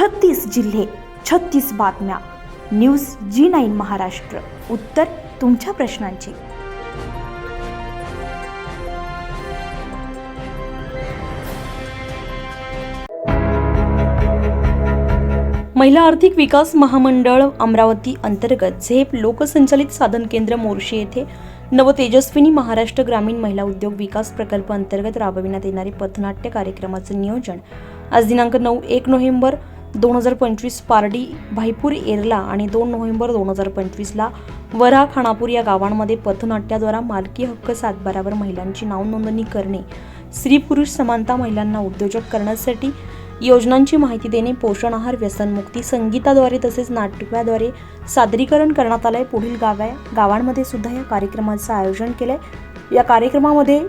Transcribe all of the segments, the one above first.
छत्तीस जिल्हे छत्तीस बातम्या. News G nine Maharashtra. उत्तर तुमच्या प्रश्नांची. महिला आर्थिक विकास महामंडळ अमरावती अंतर्गत झेप लोकसंचालित साधन केंद्र मोर्शी येथे नवतेजस्विनी महाराष्ट्र ग्रामीण महिला उद्योग विकास प्रकल्प अंतर्गत राबविण्यात येणारे पथनाट्य कार्यक्रमाचं नियोजन आज दिनांक नऊ एक नोव्हेंबर दोन हजार पंचवीस पारडी भाईपूर एरला आणि दोन नोव्हेंबर दोन हजार पंचवीसला वरा खानापूर या गावांमध्ये पथनाट्याद्वारा मालकी हक्क सातबारावर महिलांची नाव नोंदणी करणे स्त्री पुरुष समानता महिलांना उद्योजक करण्यासाठी योजनांची माहिती देणे पोषण आहार व्यसनमुक्ती संगीताद्वारे तसेच नाटकाद्वारे सादरीकरण करण्यात आलंय. पुढील गाव्या गावांमध्ये सुद्धा या कार्यक्रमाचं आयोजन केलंय. या कार्यक्रमामध्ये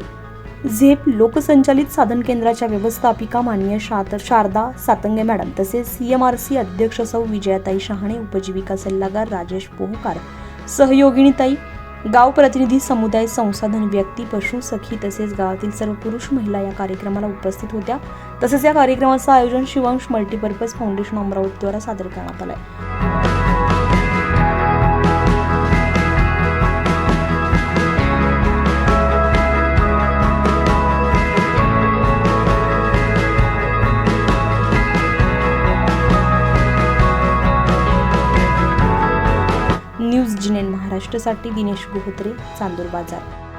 झेप लोकसंचालित साधन केंद्राच्या व्यवस्थापिका माननीय शात शारदा सातंगे मॅडम तसेच सी एम आर सी अध्यक्ष सौ विजयाताई शहाणे उपजीविका सल्लागार राजेश पोहकार सहयोगिनीताई गाव प्रतिनिधी समुदाय संसाधन व्यक्ती पशु सखी तसेच गावातील सर्व पुरुष महिला या कार्यक्रमाला उपस्थित होत्या. तसेच या कार्यक्रमाचं आयोजन शिवांश मल्टीपर्पज फाउंडेशन अमरावतीद्वारा सादर करण्यात आलंय. न्यूज जिनेन महाराष्ट्रासाठी दिनेश गोहत्रे चांदूर बाजार.